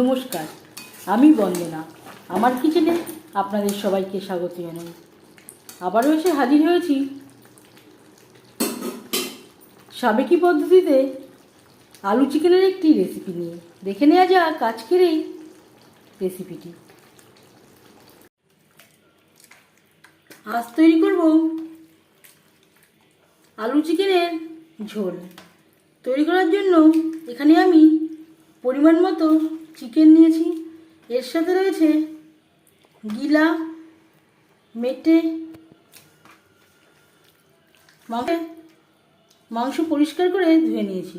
নমস্কার, আমি বন্দনা। আমার কিচেনে আপনাদের সবাইকে স্বাগত জানাই। আবারও এসে হাজির হয়েছি সাবেকি পদ্ধতিতে আলু চিকেনের একটি রেসিপি নিয়ে। দেখে নেওয়া যাক আজকের এই রেসিপিটি আজ তৈরি করব আলু চিকেনের ঝোল। তৈরি করার জন্য এখানে আমি পরিমাণ মতো চিকেন নিয়েছি। এর সাথে রয়েছে গিলা, মেটে, মাংস পরিষ্কার করে ধুয়ে নিয়েছি।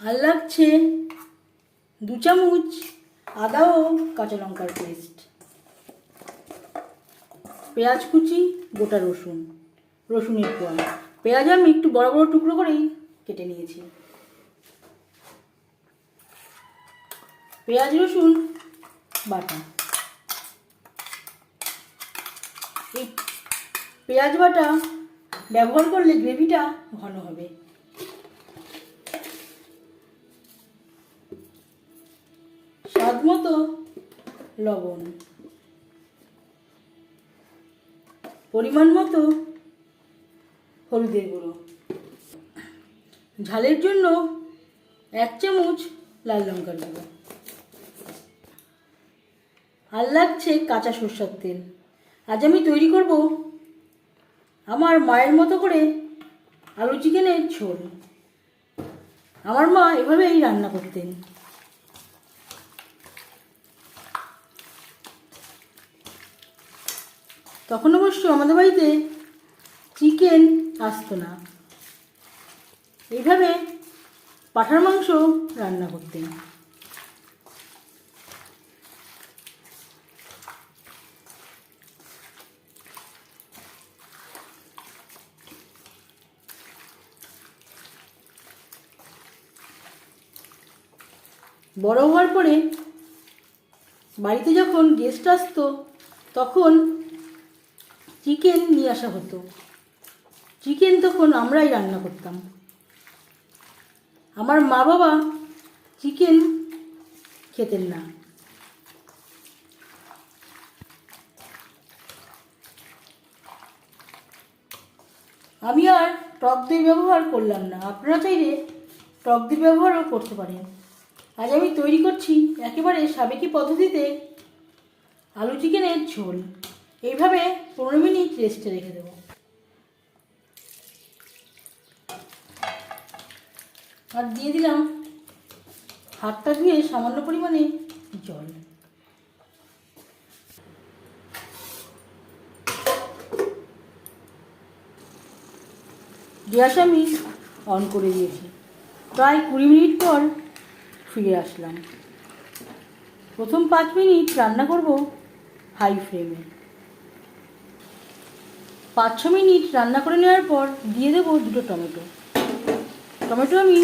আর লাগছে দু চামচ আদা ও কাঁচা লঙ্কার পেস্ট। পেঁয়াজ কুচি, গোটা রসুন, রসুনের কোয়া পেঁয়াজ আমি একটু বড় বড় টুকরো করেই কেটে নিয়েছি। পেঁয়াজ, রসুন, বাটা। এই পেঁয়াজ, বাটা ব্যবহার করলে গ্রেভিটা ঘন হবে। স্বাদ মতো লবণ। পরিমাণ মতো হলুদের গুঁড়ো। ঝালের জন্য এক চামচ লাল লঙ্কার গুঁড়ো। আর লাগছে কাঁচা সর্ষের তেল। আজ আমি তৈরি করব আমার মায়ের মতো করে আলু চিকেনের ঝোল। আমার মা এভাবেই রান্না করতেন। তখন অবশ্য আমাদের বাড়িতে চিকেন আসতো না। এইভাবে পাঠার মাংস রান্না করতেন। বড় হওয়ার পরে বাড়িতে যখন গেস্ট আসতো, তখন চিকেন নিয়ে আসা হতো। চিকেন তখন আমরাই রান্না করতাম। আমার মা বাবা চিকেন খেতেন না। আমি আর টক দই ব্যবহার করলাম না। আপনারা চাইলে টক দই ব্যবহারও করতে পারেন। আজ আমি তৈরি করছি একেবারে সাবেকি পদ্ধতিতে আলু চিকেনের ঝোল। এইভাবে পনেরো মিনিট রেস্টে রেখে দেবো। আর দিয়ে দিলাম হাতটা ধুয়ে সামান্য পরিমাণে জল। গ্যাস আমি অন করে দিয়েছি। প্রায় কুড়ি মিনিট পর ফিরে আসলাম। প্রথম পাঁচ মিনিট রান্না করব হাই ফ্লেমে। পাঁচ ছ মিনিট রান্না করে নেওয়ার পর দিয়ে দেবো দুটো টমেটো। টমেটো আমি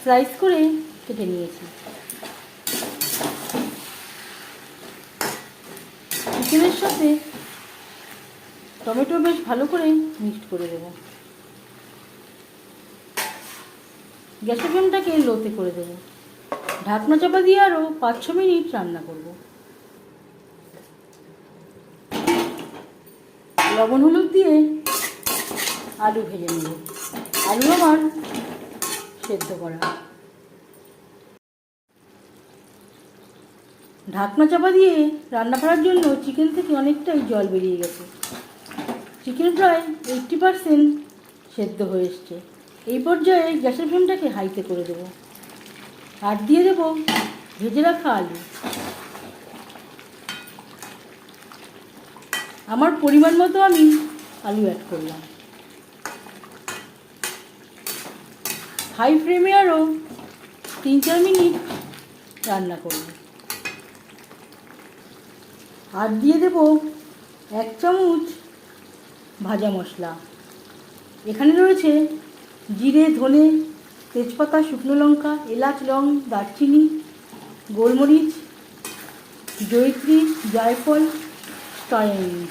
স্লাইস করে কেটে নিয়েছি। চিকেনের সাথে টমেটো বেশ ভালো করে মিক্সড করে দেবো। গ্যাসের ফ্লেমটাকে লোতে করে দেবো। ঢাকনা চাপা দিয়ে আরও পাঁচ ছ মিনিট রান্না করব। লবণ, হলুদ দিয়ে আলু ভেজে নেব। আলু আমার সেদ্ধ করা। ঢাকনা চাপা দিয়ে রান্না করার জন্য চিকেন থেকে অনেকটাই জল বেরিয়ে গেছে। চিকেন প্রায় এইটটি পারসেন্ট সেদ্ধ হয়ে এসছে। এই পর্যায়ে গ্যাসের ফ্লেমটাকে হাইতে করে দেবো। আর দিয়ে দেবো, ভেজে রাখা আলু। আমার পরিমাণ মতো আমি আলু অ্যাড করলাম। হাই ফ্লেমে আরও তিন চার মিনিট রান্না করব। আর দিয়ে দেব এক চামচ ভাজা মশলা। এখানে রয়েছে জিরে, ধনে, তেজপাতা, শুকনো লঙ্কা, এলাচ লং দারচিনি, গোলমরিচ জৈত্রী জায়ফল, টয়েন্স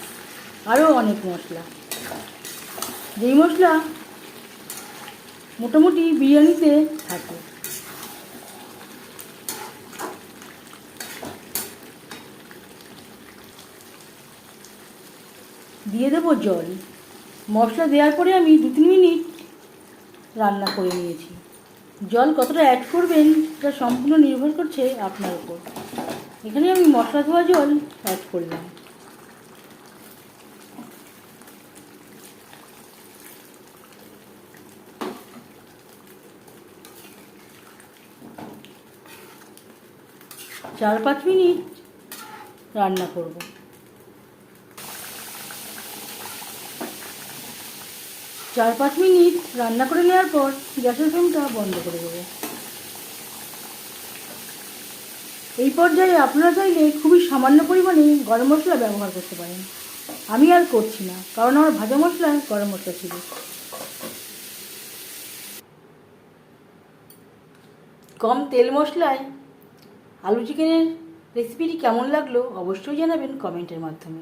আরও অনেক মশলা। যেই মশলা মোটামুটি বিরিয়ানিতে থাকে। দিয়ে দেবো জল। মশলা দেওয়ার পরে আমি দু তিন মিনিট রান্না করে নিয়েছি। জল কতটা অ্যাড করবেন, সেটা সম্পূর্ণ নির্ভর করছে আপনার উপর। এখানে আমি মশলা ধোয়া জল অ্যাড করলাম। চার পাঁচ মিনিট রান্না করব। চার পাঁচ মিনিট রান্না করে নেওয়ার পর গ্যাসের ফ্লেমটা বন্ধ করে দেবো। এই পর্যায়ে আপনারা চাইলে খুবই সামান্য পরিমাণে গরম মশলা ব্যবহার করতে পারেন। আমি আর করছি না, কারণ আমার ভাজা মশলায় গরম মশলা ছিল। কম তেল মশলায় আলু চিকেনের রেসিপিটি কেমন লাগল অবশ্যই জানাবেন কমেন্টের মাধ্যমে।